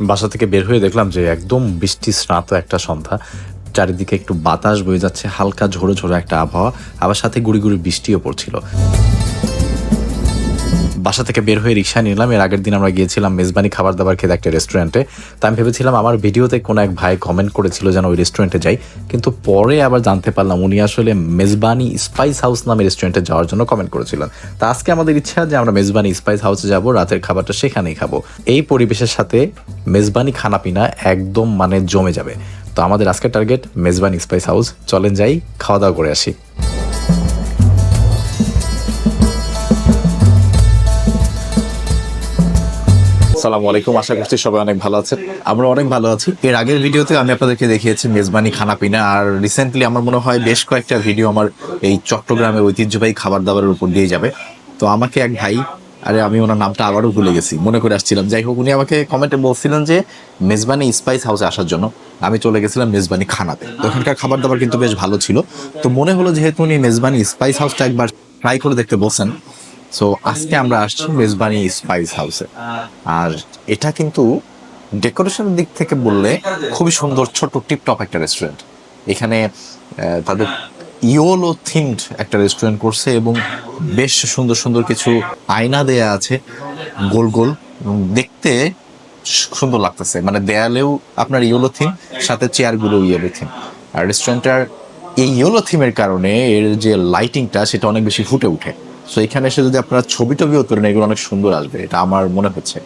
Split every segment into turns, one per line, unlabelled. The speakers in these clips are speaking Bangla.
বাসা থেকে বের হয়ে দেখলাম যে একদম বৃষ্টি স্নাত একটা সন্ধ্যা। চারিদিকে একটু বাতাস বয়ে যাচ্ছে, হালকা ঝোড়ো ঝোড়ো একটা আবহাওয়া, আবার সাথে গুড়ি গুড়ি বৃষ্টিও পড়ছিল। বাসা থেকে বের হয়ে রিক্সা নিলাম। এর আগের দিন আমরা গিয়েছিলাম মেজবানি খাবার দাবার খেতে একটা রেস্টুরেন্টে তা আমি ভেবেছিলাম আমার ভিডিওতে কোনো এক ভাই কমেন্ট করেছিল যেন ওই রেস্টুরেন্টে যাই। কিন্তু পরে আবার জানতে পারলাম উনি আসলে মেজবানি স্পাইস হাউস নামে রেস্টুরেন্টে যাওয়ার জন্য কমেন্ট করেছিলেন। তা আজকে আমাদের ইচ্ছা যে আমরা মেজবানি স্পাইস হাউসে যাব, রাতের খাবারটা সেখানেই খাব। এই পরিবেশের সাথে মেজবানি খানাপিনা একদম মানে জমে যাবে। তো আমাদের আজকের টার্গেট মেজবানি স্পাইস হাউস চলেন যাই খাওয়া দাওয়া করে আসি। আসসালামু আলাইকুম। আশা করছি সবাই অনেক ভালো আছেন। আমরা অনেক ভালো আছি। এর আগের ভিডিওতে আমি আপনাদেরকে দেখিয়েছি মেজবানি খানাপিনা। আর রিসেন্টলি আমার মনে হয় বেশ কয়েকটা ভিডিও আমার এই চট্টগ্রামের ঐতিহ্যবাহী খাবার দাবারের উপর দিয়ে যাবে। তো আমাকে এক ভাই, আরে আমি ওনার নামটা আবারও ভুলে গেছি, মনে করে আসছিলাম। যাই হোক, উনি আমাকে কমেন্টে বলছিলেন যে, মেজবানি স্পাইস হাউসে আসার জন্য আমি চলে গেছিলাম মেজবানি খানাতে। তো ওখানকার খাবার দাবার কিন্তু বেশ ভালো ছিল। তো মনে হলো যেহেতু উনি মেজবানি স্পাইস হাউসটা একবার ট্রাই করে দেখতে বলছেন সো আজকে আমরা আসছি মেজবানি স্পাইস হাউসে আর এটা কিন্তু ডেকোরেশনের দিক থেকে বললে খুবই সুন্দর ছোট টিপটপ একটা রেস্টুরেন্ট এখানে তাদের ইয়োলো থিমড একটা রেস্টুরেন্ট করছে এবং বেশ সুন্দর সুন্দর কিছু আয়না দেয়া আছে গোল গোল। দেখতে সুন্দর লাগতেছে। মানে দেয়ালেও আপনার ইয়েলো থিম সাথে চেয়ারগুলো ইয়েলো থিম আর রেস্টুরেন্টটার এই ইয়েলো থিমের কারণে এর যে লাইটিংটা সেটা অনেক বেশি ফুটে ওঠে। সো এখানে এসে যদি আপনারা ছবি টবিও তোলেন এগুলো অনেক সুন্দর আসবে এটা আমার মনে হচ্ছে।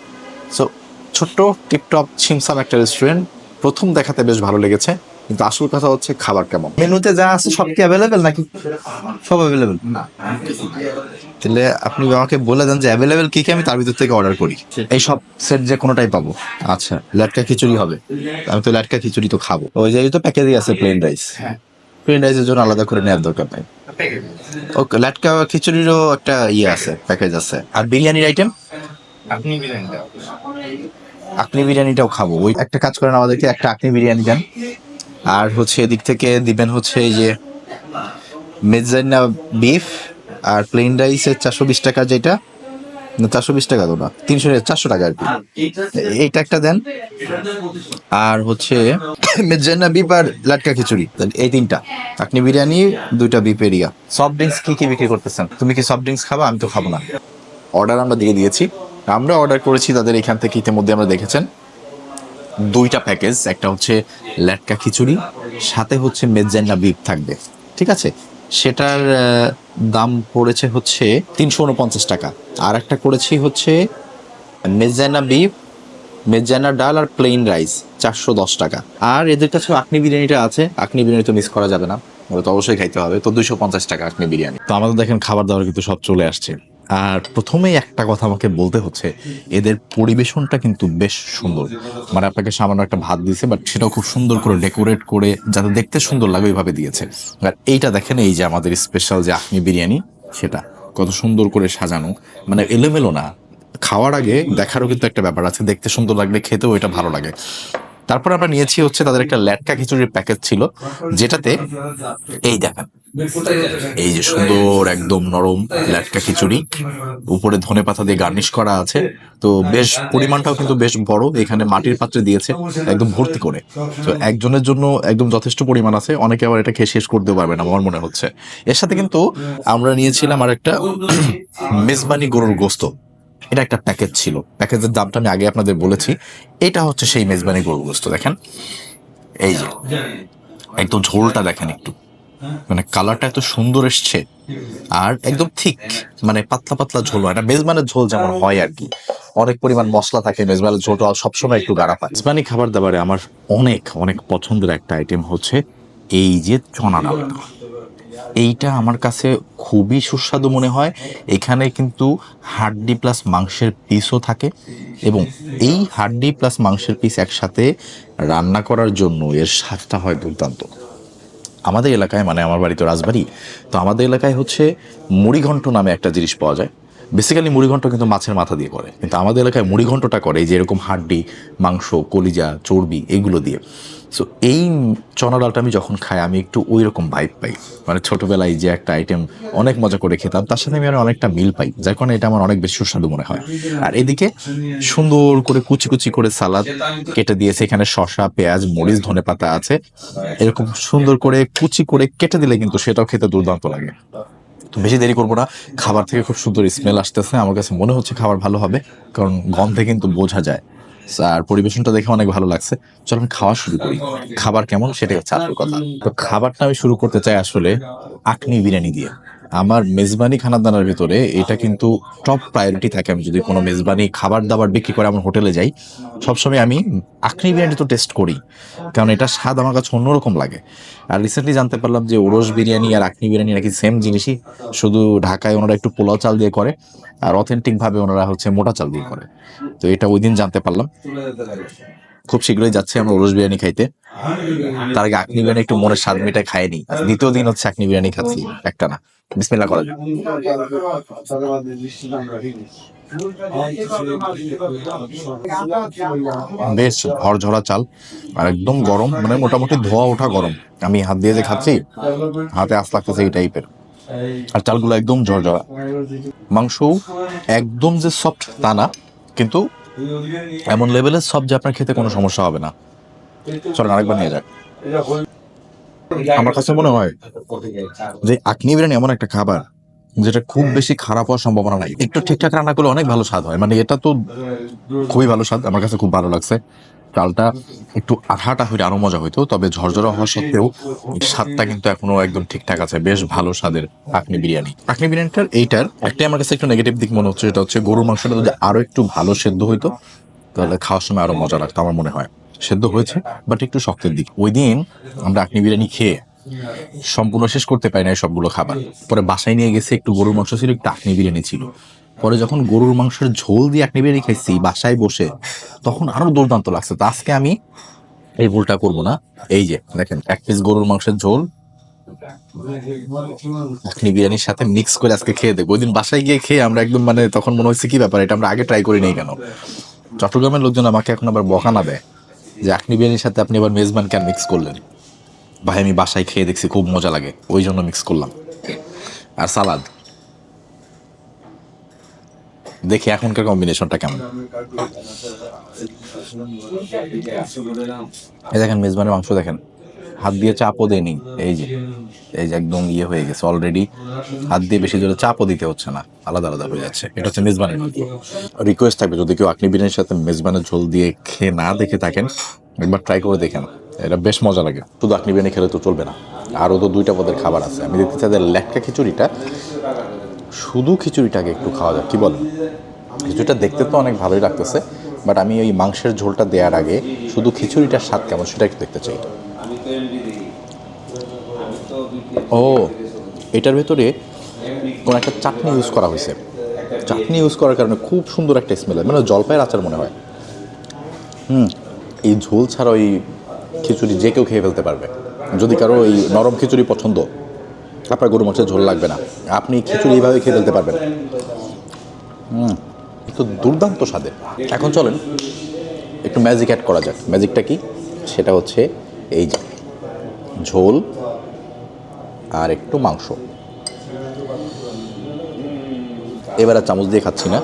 সো ছোট্ট টিপটপ ছিমসাম একটা রেস্টুরেন্ট প্রথম দেখাতে বেশ ভালো লেগেছে কিন্তু আসল কথা হচ্ছে খাবার কেমন।
মেনুতে যা আছে সব কি অ্যাভেলেবেল নাকি সব অ্যাভেলেবেল না। তাহলে আপনি আমাকে বলে দেন যে অ্যাভেলেবেল কি কি আমি তার ভিতর থেকে অর্ডার করি। এই সব সেট যে কোনোটাই পাবো। আচ্ছা। লাটকা খিচুড়ি হবে। আমি তো লাটকা খিচুড়ি তো খাব। ওই জায়গায় তো প্যাকেজই আছে প্লেন রাইস প্লেন রাইসের জন্য আলাদা করে নেওয়ার দরকার নাই। ওকে লাটকা খিচুড়িরও একটা ইয়ে আছে প্যাকেজ আছে। আর বিরিয়ানির আইটেম
আপনি বিরিয়ানিটা আপনি
আকনি বিরিয়ানিটাও খাব। ওই একটা কাজ করেন আমাদেরকে একটা আকনি বিরিয়ানি দেন। আর হচ্ছে এদিক থেকে দিবেন হচ্ছে এই যে মেজাইনা বিফ আর প্লেন রাইসের চারশো বিশ টাকা যেটা। চারশো বিশ টাকা তো তিনশো চারশো টাকা আর কি। এইটা একটা দেন। আর হচ্ছে মেজাইনা বিফ আর লাটকা খিচুড়ি, এই তিনটা। আপনি বিরিয়ানি, দুইটা বিফ এরিয়া সফট ড্রিঙ্কস কি কি বিক্রি করতেছেন? তুমি কি সফট ড্রিঙ্কস খাবা? আমি তো খাব না।
অর্ডার আমরা দিয়ে দিয়েছি। আমরা অর্ডার করেছি তাদের এখান থেকে ইতিমধ্যে আমরা দেখেছেন। দুইটা প্যাকেজ একটা হচ্ছে ল্যাটকা খিচুড়ি, সাথে হচ্ছে মেজান্না বিফ থাকবে। ঠিক আছে? সেটার দাম পড়েছে হচ্ছে তিনশো উনপঞ্চাশ টাকা। আর একটা করেছি হচ্ছে মেজানা বিফ, মেজানা ডাল আর প্লেন রাইস চারশো দশ টাকা। আর এদের কাছে আখনি বিরিয়ানিটা আছে আকনি বিরিয়ানি তো মিস করা যাবে না। ওটা তো অবশ্যই খাইতে হবে। তো দুশো পঞ্চাশ টাকা আকনি বিরিয়ানি। তো আমাদের দেখেন খাবার দাবার কিন্তু সব চলে আসছে। আর প্রথমেই একটা কথা আমাকে বলতে হচ্ছে, এদের পরিবেশনটা কিন্তু বেশ সুন্দর। মানে আপনাকে সামান্য একটা ভাত দিয়েছে বাট সেটাও খুব সুন্দর করে ডেকোরেট করে যাতে দেখতে সুন্দর লাগে ওইভাবে দিয়েছে। আর এইটা দেখেন, এই যে আমাদের স্পেশাল যে আখনি বিরিয়ানি, সেটা কত সুন্দর করে সাজানো। মানে এলোমেলো না। খাওয়ার আগে দেখারও কিন্তু একটা ব্যাপার আছে, দেখতে সুন্দর লাগলে খেতেও এটা ভালো লাগে। তারপর আমরা নিয়েছি হচ্ছে তাদের একটা ল্যাটকা খিচুড়ির প্যাকেজ ছিল, যেটাতে এই দেখেন এই যে সুন্দর একদম নরম ল্যাটকা খিচুড়ি, উপরে ধনে পাতা দিয়ে গার্নিশ করা আছে। তো বেশ পরিমাণটাও কিন্তু বেশ বড়, এখানে মাটির পাত্রে দিয়েছে একদম ভর্তি করে। তো একজনের জন্য একদম যথেষ্ট পরিমাণ আছে, অনেকে আবার এটা খেয়ে শেষ করতে পারবে না, আমার মনে হচ্ছে। এর সাথে কিন্তু আমরা নিয়েছিলাম আর একটা মেজবানি গরুর গোস্ত। এটা একটা প্যাকেজ ছিল। প্যাকেজের দামটা আমি আগে আপনাদের বলেছি। এটা হচ্ছে সেই মেজবানি গরুর গোস্ত, দেখেন। এই যে, একদম ঝোলটা দেখেন একটু। মানে কালারটা এত সুন্দর এসছে। আর একদম ঠিক মানে পাতলা পাতলা ঝোল হয় না, মেজবানের ঝোল যেমন হয় আর কি। অনেক পরিমাণ মশলা থাকে, মেজবানের ঝোলটা সবসময় একটু গাড়া পায় মেজবানি খাবার দাবারে আমার অনেক অনেক পছন্দের একটা আইটেম হচ্ছে এই যে চনা ডালটা এইটা আমার কাছে খুবই সুস্বাদু মনে হয়। এখানে কিন্তু হাড্ডি প্লাস মাংসের পিসও থাকে এবং এই হাড্ডি প্লাস মাংসের পিস একসাথে রান্না করার জন্য এর স্বাদটা হয় দুর্দান্ত। আমাদের এলাকায় মানে আমার বাড়ি তো রাজবাড়ি, তো আমাদের এলাকায় হচ্ছে মুড়িঘণ্ট নামে একটা জিনিস পাওয়া যায়। বেসিক্যালি মুড়িঘণ্ট কিন্তু মাছের মাথা দিয়ে করে। কিন্তু আমাদের এলাকায় মুড়িঘণ্টটা করে যে এরকম হাড্ডি, মাংস, কলিজা, চর্বি এগুলো দিয়ে। সো এই চনা ডালটা আমি যখন খাই, আমি একটু ওই রকম ভাইব পাই। মানে ছোটবেলায় যে একটা আইটেম অনেক মজা করে খেতাম, তার সাথে আমি আর অনেকটা মিল পাই, যার কারণে এটা আমার অনেক বেশি সুস্বাদু মনে হয়। আর এদিকে সুন্দর করে কুচি কুচি করে সালাদ কেটে দিয়েছে এখানে শশা পেঁয়াজ, মরিচ, ধনে পাতা আছে। এরকম সুন্দর করে কুচি করে কেটে দিলে কিন্তু সেটাও খেতে দুর্দান্ত লাগে। তো বেশি দেরি করব না। খাবার থেকে খুব সুন্দর স্মেল আসতেছে। আমার কাছে মনে হচ্ছে খাবার ভালো হবে, কারণ গন্ধে কিন্তু বোঝা যায়। আর পরিবেশনটা দেখে অনেক ভালো লাগছে। চলো আমি খাওয়া শুরু করি। খাবার কেমন সেটাই হচ্ছে আসল কথা। তো খাবারটা আমি শুরু করতে চাই আসলে আকনি বিরিয়ানি দিয়ে। আমার মেজবানি খানাদানার ভিতরে এটা কিন্তু টপ প্রায়োরিটি থাকে। আমি যদি কোনো মেজবানি খাবার দাবার বিক্রি করে আমার হোটেলে যাই, সবসময় আমি আখনি বিরিয়ানি তো টেস্ট করি। কারণ এটা স্বাদ আমার কাছে অন্যরকম লাগে। আর রিসেন্টলি জানতে পারলাম যে ওরস বিরিয়ানি আর আখনি বিরিয়ানি নাকি সেম জিনিসই, শুধু ঢাকায় ওনারা একটু পোলাও চাল দিয়ে করে আর অথেন্টিকভাবে ওনারা হচ্ছে মোটা চাল দিয়ে করে। তো এটা ওই দিন জানতে পারলাম। খুব শীঘ্রই যাচ্ছে আমরা ওরস বিরিয়ানি খাইতে। তার আগে আখনি বিরিয়ানি একটু মনের স্বাদ মেটায় খাইনি। দ্বিতীয় দিন হচ্ছে আখনি বিরিয়ানি খাচ্ছি একটা না। বিসমিল্লাহ করা বেশ ঝরঝরা চাল আর একদম গরম মানে মোটামুটি ধোয়া ওঠা গরম। আমি হাত দিয়ে যে খাচ্ছি হাতে আস লাগতেছে এই টাইপের আর চালগুলো একদম ঝরঝরা। মাংস একদম যে সফট তা না কিন্তু এমন লেভেলের সব যে আপনার খেতে কোনো সমস্যা হবে না। চলেন আরেকবার নিয়ে যাক। আমার কাছে মনে হয় যে আকনি বিরিয়ানি এমন একটা খাবার যেটা খুব বেশি খারাপ হওয়ার সম্ভাবনা নাই। একটু ঠিকঠাক রান্না করলে অনেক ভালো স্বাদ হয়। মানে এটা তো খুবই ভালো স্বাদ, আমার কাছে খুব ভালো লাগছে। চালটা একটু আঠাটা হইলে আরও মজা হইতো, তবে ঝরঝরা হওয়া সত্ত্বেও স্বাদটা কিন্তু এখনও একদম ঠিকঠাক আছে, বেশ ভালো স্বাদের আখনি বিরিয়ানি। আখনি বিরিয়ানিটার এইটার একটাই আমার কাছে একটু নেগেটিভ দিক মনে হচ্ছে, সেটা হচ্ছে গরুর মাংসটা যদি আরও একটু ভালো সেদ্ধ হইতো, তাহলে খাওয়ার সময় আরও মজা লাগতো আমার মনে হয়। সেদ্ধ হয়েছে বাট একটু শক্তের দিক। ওই দিন আমরা আখনি বিরিয়ানি খেয়ে সম্পূর্ণ শেষ করতে পারি না সবগুলো খাবার। পরে বাসায় নিয়ে গেছে একটু গরুর মাংস ছিল, একটু আখনি বিরিয়ানি ছিল। পরে যখন গরুর মাংসের ঝোল দিয়ে আখনি বিরিয়ানি খাইছি বাসায় বসে, তখন আরও দুর্দান্ত লাগছে। তো আজকে আমি এই ভুলটা করব না। এই যে, দেখেন, এক পিস গরুর মাংসের ঝোল আখনি বিরিয়ানির সাথে মিক্স করে আজকে খেয়ে দেখব। ওই দিন বাসায় গিয়ে খেয়ে আমরা একদম মানে তখন মনে হচ্ছে কি ব্যাপার, এটা আমরা আগে ট্রাই করি নেই কেন? চট্টগ্রামের লোকজন আমাকে এখন আবার বকানা দেয় যে আখনি বিরিয়ানির সাথে আপনি আবার মেজবান কেন মিক্স করলেন? ভাই, আমি বাসায় খেয়ে দেখছি, খুব মজা লাগে। ওই জন্য মিক্স করলাম। আর সালাদ? দেখি এখনকার কম্বিনেশনটা কেমন। এই দেখেন, মেজবানের মাংস দেখেন। হাত দিয়ে চাপও দেয়নি। এই যে এই যে একদম ইয়ে হয়ে গেছে অলরেডি হাত দিয়ে বেশি জোরে চাপও দিতে হচ্ছে না। আলাদা আলাদা হয়ে যাচ্ছে। এটা হচ্ছে মেজবানের রিকোয়েস্ট থাকবে যদি কেউ আকনি বিরিয়ানির সাথে মেজবানের ঝোল দিয়ে খেয়ে না দেখে থাকেন, একবার ট্রাই করে দেখেন। এটা বেশ মজা লাগে। শুধু আকনি বিরিয়ানি খেলে তো চলবে না। আরও তো দুইটা পদের খাবার আছে। আমি দেখতে চাই ল্যাটকা খিচুড়িটা শুধু খিচুড়িটাকে একটু খাওয়া যাক, কি বলেন খিচুড়িটা দেখতে তো অনেক ভালোই লাগতেছে বাট আমি ওই মাংসের ঝোলটা দেওয়ার আগে শুধু খিচুড়িটার স্বাদ কেমন সেটা একটু দেখতে চাই। ও, এটার ভেতরে কোনো একটা চাটনি ইউজ করা হয়েছে। চাটনি ইউজ করার কারণে খুব সুন্দর একটা স্মেল হয় মানে জলপাইয়ের আচার মনে হয়। হুম, এই ঝোল ছাড়া ওই খিচুড়ি যে কেউ খেয়ে ফেলতে পারবে। যদি কারও এই নরম খিচুড়ি পছন্দ আপনার গরু মাছের ঝোল লাগবে না। আপনি খিচুড়ি এইভাবে খেয়ে ফেলতে পারবেন। হুম তো দুর্দান্ত স্বাদে এখন চলেন, একটু ম্যাজিক অ্যাড করা যাক। ম্যাজিকটা কি? সেটা হচ্ছে এই যে ঝোল আর একটু মাংস। এবার আর চামচ দিয়ে খাচ্ছি না।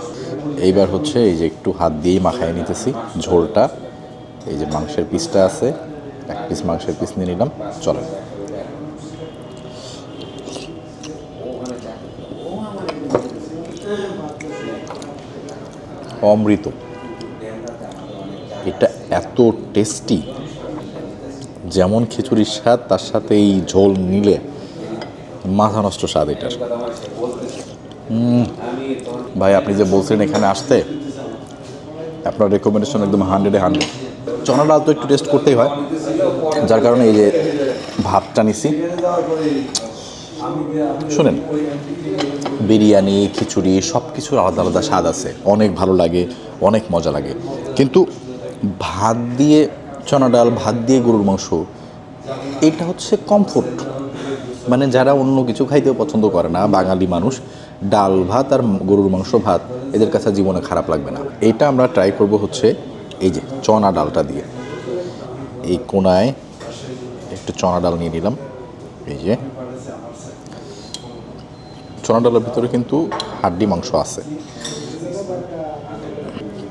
এইবার হচ্ছে এই যে একটু হাত দিয়েই মাখায় নিতেছি ঝোলটা। এই যে মাংসের পিসটা আছে, এক পিস মাংসের পিস নিয়ে নিলাম। চলেন। অমৃত। এটা এত টেস্টি যেমন খিচুড়ির স্বাদ, তার সাথে এই ঝোল নিলে মাথা নষ্ট স্বাদ এটার। ভাই, আপনি যে বলছেন এখানে আসতে, আপনার রেকমেন্ডেশন একদম হান্ড্রেডে হান্ড্রেড চনা ডাল তো একটু টেস্ট করতেই হয়, যার কারণে এই যে ভাতটা নিছি। শুনেন, বিরিয়ানি, খিচুড়ি সব কিছুর আলাদা আলাদা স্বাদ আছে। অনেক ভালো লাগে, অনেক মজা লাগে। কিন্তু ভাত দিয়ে চনা ডাল, ভাত দিয়ে গরুর মাংস, এটা হচ্ছে কমফোর্ট মানে যারা অন্য কিছু খাইতেও পছন্দ করে না, বাঙালি মানুষ, ডাল ভাত আর গরুর মাংস ভাত, এদের কাছে জীবনে খারাপ লাগবে না। এটা আমরা ট্রাই করব হচ্ছে এই যে চনা ডালটা দিয়ে। এই কোনায় একটু চনা ডাল নিয়ে নিলাম। এই যে চনা ডালের ভিতরে কিন্তু হাড্ডি মাংস আছে।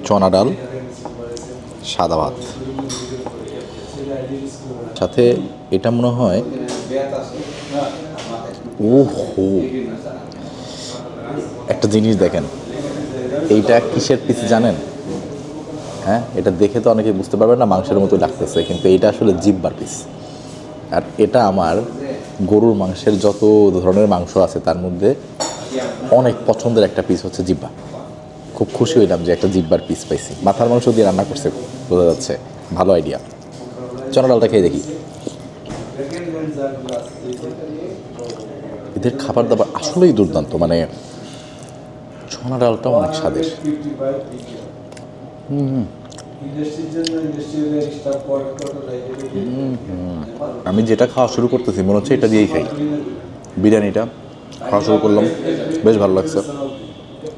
চনা ডাল সাদা ভাত। সাথে এটা মনে হয় ও হো একটা জিনিস দেখেন, এইটা কিসের পিস জানেন? হ্যাঁ এটা দেখে তো অনেকে বুঝতে পারবেন না, মাংসের মতো লাগতেছে, কিন্তু এটা আসলে জিব্বার পিস আর এটা আমার গরুর মাংসের যত ধরনের মাংস আছে, তার মধ্যে অনেক পছন্দের একটা পিস হচ্ছে জিব্বা খুব খুশি হইলাম যে একটা জিব্বার পিস পাইছি। মাথার মাংস দিয়ে রান্না করছে, বোঝা যাচ্ছে। ভালো আইডিয়া চনা ডালটা খেয়ে দেখি। এদের খাবার দাবার আসলেই দুর্দান্ত মানে ছোনা ডালটা অনেক স্বাদের। আমি যেটা খাওয়া শুরু করতেছি মনে হচ্ছে এটা দিয়েই খাই। বিরিয়ানিটা খাওয়া শুরু করলাম। বেশ ভালো লাগছে।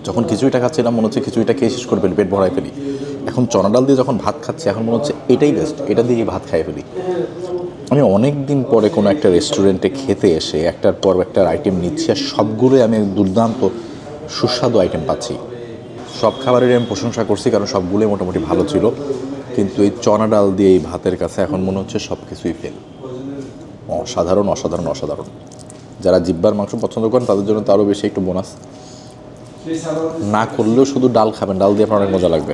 যখন খিচুড়িটা খাচ্ছিলাম মনে হচ্ছে খিচুড়িটা খেয়ে শেষ করে ফেলি পেট ভরাই ফেলি। এখন চনা ডাল দিয়ে যখন ভাত খাচ্ছি এখন মনে হচ্ছে এটাই বেস্ট এটা দিয়ে ভাত খাই ফেলি। আমি অনেক দিন পরে কোনো একটা রেস্টুরেন্টে খেতে এসে একটার পর একটা আইটেম নিচ্ছি আর সবগুলোই আমি দুর্দান্ত সুস্বাদু আইটেম পাচ্ছি। সব খাবারেরই আমি প্রশংসা করছি, কারণ সবগুলোই মোটামুটি ভালো ছিল। কিন্তু এই চনা ডাল দিয়ে এই ভাতের কাছে এখন মনে হচ্ছে সব কিছুই ফেল অসাধারণ অসাধারণ অসাধারণ। যারা জিব্বার মাংস পছন্দ করেন, তাদের জন্য তো আরও বেশি একটু বোনাস না করলেও শুধু ডাল খাবেন, ডাল দিয়ে আপনার অনেক মজা লাগবে।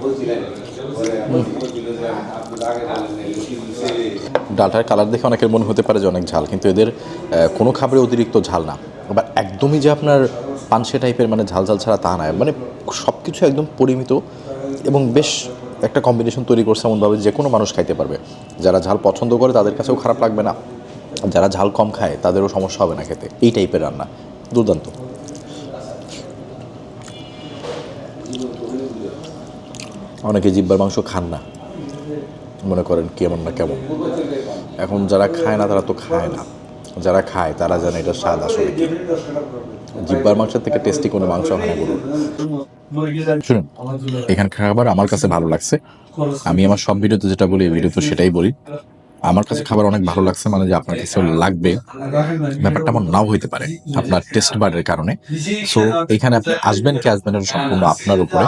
ডালটার কালার দেখে অনেকের মনে হতে পারে যে অনেক ঝাল, কিন্তু এদের কোনো খাবারে অতিরিক্ত ঝাল না। আবার একদমই যে আপনার পানসে টাইপের মানে ঝাল ঝাল ছাড়া তা নয় মানে সব কিছু একদম পরিমিত এবং বেশ একটা কম্বিনেশন তৈরি করছে এমনভাবে যে কোনো মানুষ খাইতে পারবে। যারা ঝাল পছন্দ করে তাদের কাছেও খারাপ লাগবে না। যারা ঝাল কম খায় তাদেরও সমস্যা হবে না খেতে। এই টাইপের রান্না। দুর্দান্ত। অনেকে জিব্বার মাংস খান না। মনে করেন কেমন না কেমন। এখন যারা খায় না তারা তো খায় না। যারা খায় তারা জানে এটা স্বাদ আসলে কি। জিব্বার মাংসের থেকে টেস্টি কোনো মাংস হয় না গরুর শুনুন, এখানকার খাবার আমার কাছে ভালো লাগছে। আমি আমার সব ভিডিওতে যেটা বলি, এই ভিডিওতে সেটাই বলি। আমার কাছে খাবার অনেক ভালো লাগছে মানে যে আপনার কাছে লাগবে। ব্যাপারটা আমার নাও হইতে পারে, আপনার টেস্ট বারের কারণে। সো এখানে আপনি আসবেন কি আসবেন এটা সম্পূর্ণ আপনার উপরে।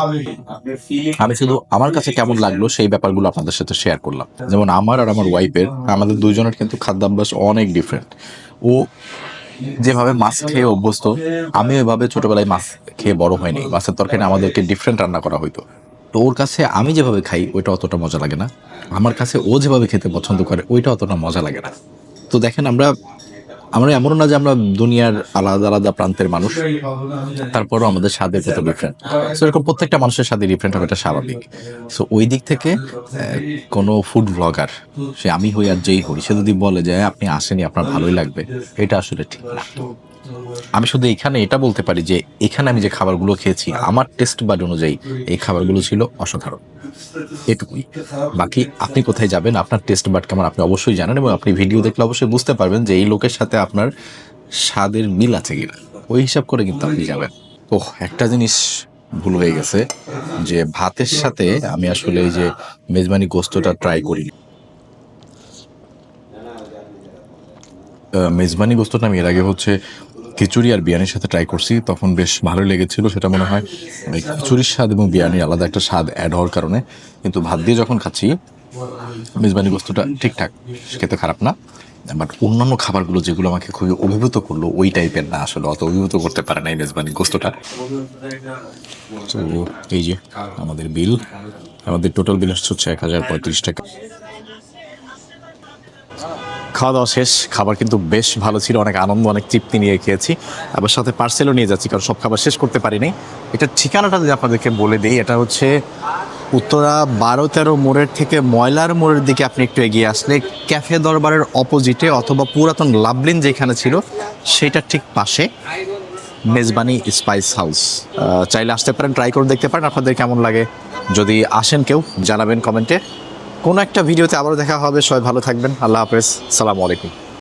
আমি শুধু আমার কাছে কেমন লাগল, সেই ব্যাপারগুলো আপনাদের সাথে শেয়ার করলাম। যেমন আমার আর আমার ওয়াইফের আমাদের দুইজনের কিন্তু খাদ্যাভ্যাস অনেক ডিফারেন্ট ও যেভাবে মাছ খেয়ে অভ্যস্ত আমি ওইভাবে ছোটবেলায় মাছ খেয়ে বড় হয়নি। মাছের তরকারি আমাদেরকে ডিফারেন্ট রান্না করা হইতো। তো ওর কাছে আমি যেভাবে খাই, ওইটা অতটা মজা লাগে না। আমার কাছে ও যেভাবে খেতে পছন্দ করে, ওইটা অতটা মজা লাগে না। তো দেখেন আমরা আমরা এমনও না যে আমরা দুনিয়ার আলাদা আলাদা প্রান্তের মানুষ। তারপরও আমাদের স্বাদের কত ডিফারেন্ট সো এরকম প্রত্যেকটা মানুষের স্বাদে ডিফারেন্ট হবে এটা স্বাভাবিক। সো ওই দিক থেকে কোনো ফুড ব্লগার সে আমি হই আর যেই হই সে যদি বলে যে "হ্যাঁ, আপনি আসেনি আপনার ভালোই লাগবে। এটা আসলে ঠিক না। আমি শুধু এখানে এটা বলতে পারি যে এখানে আমি যে খাবারগুলো খেয়েছি, আমার টেস্ট বাড অনুযায়ী এই খাবারগুলো ছিল অসাধারণ। এটুকুই। বাকি আপনি কোথায় যাবেন, আপনার টেস্ট বাড কেমন আপনি অবশ্যই জানেন এবং আপনি ভিডিও দেখলে অবশ্যই বুঝতে পারবেন যে এই লোকের সাথে আপনার স্বাদের মিল আছে কিনা। ওই হিসাব করে কিন্তু আপনি যাবেন। ও একটা জিনিস ভুল হয়ে গেছে যে ভাতের সাথে আমি আসলে এই যে মেজবানি গোস্তটা ট্রাই করি মেজবানি গোস্তটা আমি এর আগে হচ্ছে খিচুড়ি আর বিরিয়ানির সাথে ট্রাই করছি, তখন বেশ ভালো লেগেছিল সেটা মনে হয়। খিচুড়ির স্বাদ এবং বিরিয়ানির আলাদা একটা স্বাদ অ্যাড হওয়ার কারণে, কিন্তু ভাত দিয়ে যখন খাচ্ছি, মেজবানি গোস্তটা ঠিকঠাক, খেতে খারাপ না বাট অন্যান্য খাবারগুলো যেগুলো আমাকে খুবই অভিভূত করল, ওই টাইপের না আসলে, অত অভিভূত করতে পারে না এই মেজবানি গোস্তটা তো এই যে আমাদের বিল আমাদের টোটাল বিল হচ্ছে এক হাজার পঁয়ত্রিশ টাকা। খাওয়া দাওয়া শেষ, খাবার কিন্তু বেশ ভালো ছিল, অনেক আনন্দ, অনেক তৃপ্তি নিয়ে খেয়েছি। আবার সাথে পার্সেলও নিয়ে যাচ্ছি, কারণ সব খাবার শেষ করতে পারিনি। এটার ঠিকানাটা যদি আপনাদেরকে বলে দিই, এটা হচ্ছে উত্তরা বারো তেরো মোড়ের থেকে ময়লার মোড়ের দিকে আপনি একটু এগিয়ে আসলে ক্যাফে দরবারের অপোজিটে অথবা পুরাতন লাভলিন যেখানে ছিল সেটার ঠিক পাশে মেজবানি স্পাইস হাউস। চাইলে আসতে পারেন, ট্রাই করে দেখতে পারেন, আপনাদের কেমন লাগে। যদি আসেন কেউ, জানাবেন কমেন্টে। কোনো একটা ভিডিওতে আবারও দেখা হবে। সবাই ভালো থাকবেন। আল্লাহ হাফেজ। সালামু আলাইকুম।